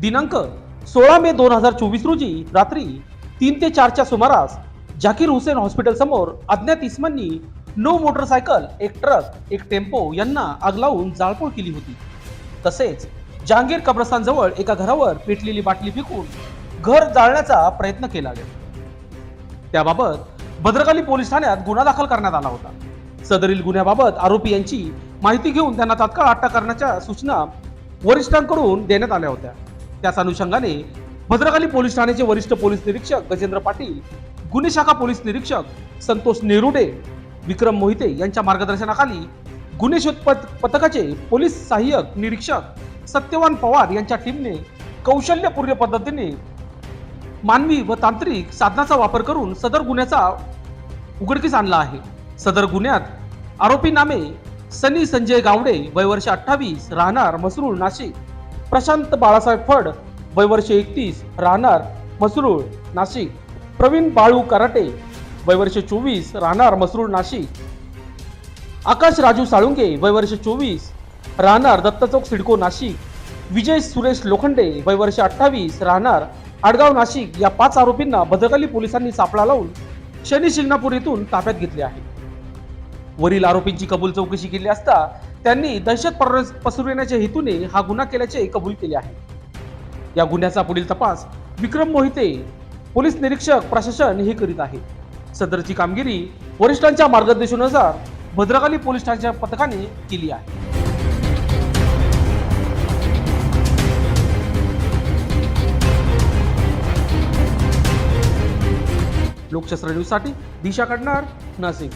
दिनांक सोळा मे दोन हजार चोवीस रोजी रात्री तीन ते चारच्या सुमारास जाकीर हुसेन हॉस्पिटल समोर अज्ञात इसमांनी नो मोटरसायकल एक ट्रक एक टेम्पो यांना आग लावून जाळपोळ केली होती. तसेच जहांगीर कब्रस्तानजवळ एका घरावर पेटलेली बाटली फेकून घर जाळण्याचा प्रयत्न केला गेला. त्याबाबत भद्रकाली पोलीस ठाण्यात गुन्हा दाखल करण्यात आला होता. सदरील गुन्ह्याबाबत आरोपी यांची माहिती घेऊन त्यांना तात्काळ अटक करण्याच्या सूचना वरिष्ठांकडून देण्यात आल्या होत्या. त्याच अनुषंगाने भद्रकाली पोलीस ठाण्याचे वरिष्ठ पोलीस निरीक्षक गजेंद्र पाटील गुन्हे शाखा पोलीस निरीक्षक संतोष नेरुडे विक्रम मोहिते यांच्या मार्गदर्शनाखाली गुन्हे शोध पथकाचे पोलीस सहाय्यक निरीक्षक सत्यवान पवार यांच्या टीमने कौशल्यपूर्ण पद्धतीने मानवी व तांत्रिक साधनाचा वापर करून सदर गुन्ह्याचा उघडकीस आणला आहे. सदर गुन्ह्यात आरोपी नामे सनी संजय गावडे वयवर्ष अठ्ठावीस राहणार मसरूळ नाशिक. प्रशांत बाळासाहेब फड वयवर्ष एकतीस राहणार मसरूळ नाशिक. प्रवीण बाळू कराटे वयवर्ष चोवीस राहणार मसरूळ नाशिक. आकाश राजू साळुंगे वयवर्ष चोवीस राहणार दत्तचौक सिडको नाशिक. विजय सुरेश लोखंडे वयवर्ष अठ्ठावीस राहणार आडगाव नाशिक. या पाच आरोपींना भद्रकाली पोलिसांनी सापळा लावून शनी शिंगणापूर येथून ताब्यात घेतले आहे. वरील आरोपींची कबूल चौकशी केली असता त्यांनी दहशत पसरविण्याच्या हेतूने हा गुन्हा केल्याचे कबूल केले आहे. या गुन्ह्याचा पुढील तपास विक्रम मोहिते पोलीस निरीक्षक प्रशासन हे करीत आहे. सदरची कामगिरी वरिष्ठांच्या मार्गदर्शनानुसार भद्रकाली पोलीस ठाण्याच्या पथकाने केली आहे. लोकशास्त्र न्यूजसाठी दिशा काढणार नाशिक